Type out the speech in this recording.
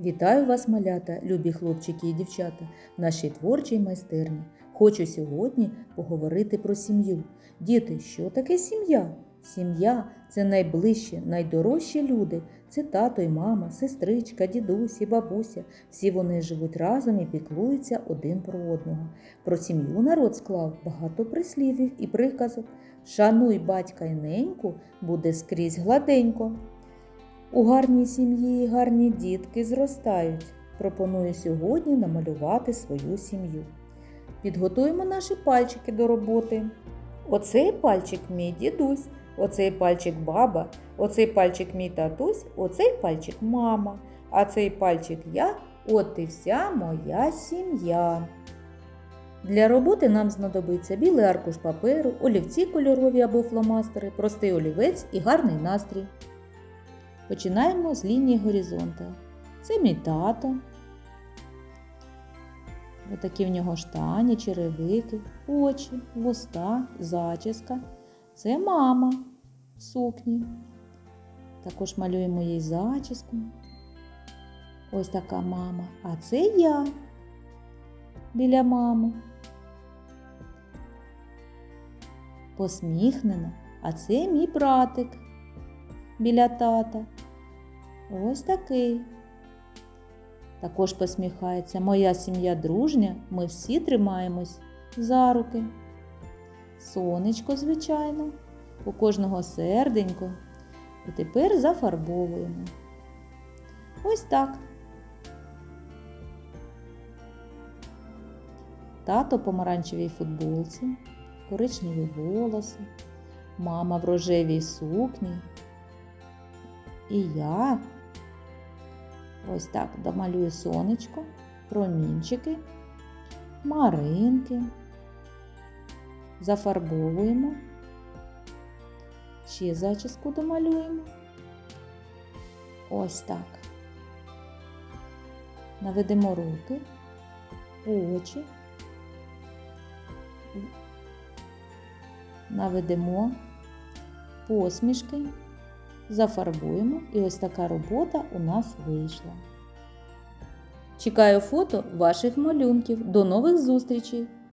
Вітаю вас, малята, любі хлопчики і дівчата, в нашій творчій майстерні. Хочу сьогодні поговорити про сім'ю. Діти, що таке сім'я? Сім'я це найближчі, найдорожчі люди. Це тато і мама, сестричка, дідусь і бабуся. Всі вони живуть разом і піклуються один про одного. Про сім'ю народ склав багато прислів'їв і приказок. Шануй батька й неньку, буде скрізь гладенько. У гарній сім'ї гарні дітки зростають. Пропоную сьогодні намалювати свою сім'ю. Підготуємо наші пальчики до роботи. Оцей пальчик мій дідусь, оцей пальчик баба, оцей пальчик мій татусь, оцей пальчик мама, а цей пальчик я, от і вся моя сім'я. Для роботи нам знадобиться білий аркуш паперу, олівці кольорові або фломастери, простий олівець і гарний настрій. Починаємо з лінії горизонта. Це мій тато. Отакі в нього штані, черевики, очі, вуста, зачіска. Це мама в сукні. Також малюємо їй зачіску. Ось така мама. А це я біля мами. Посміхнена. А це мій братик біля тата. Ось такий. Також посміхається моя сім'я дружня, ми всі тримаємось за руки. Сонечко, звичайно, у кожного серденько. І тепер зафарбовуємо. Ось так. Тато помаранчевій футболці, коричневі волоси, мама в рожевій сукні. І я ось так домалюю сонечко, промінчики, маринки, зафарбовуємо, ще зачіску домалюємо. Ось так. Наведемо руки, очі, наведемо посмішки зафарбуємо і ось така робота у нас вийшла. Чекаю фото ваших малюнків. До нових зустрічей!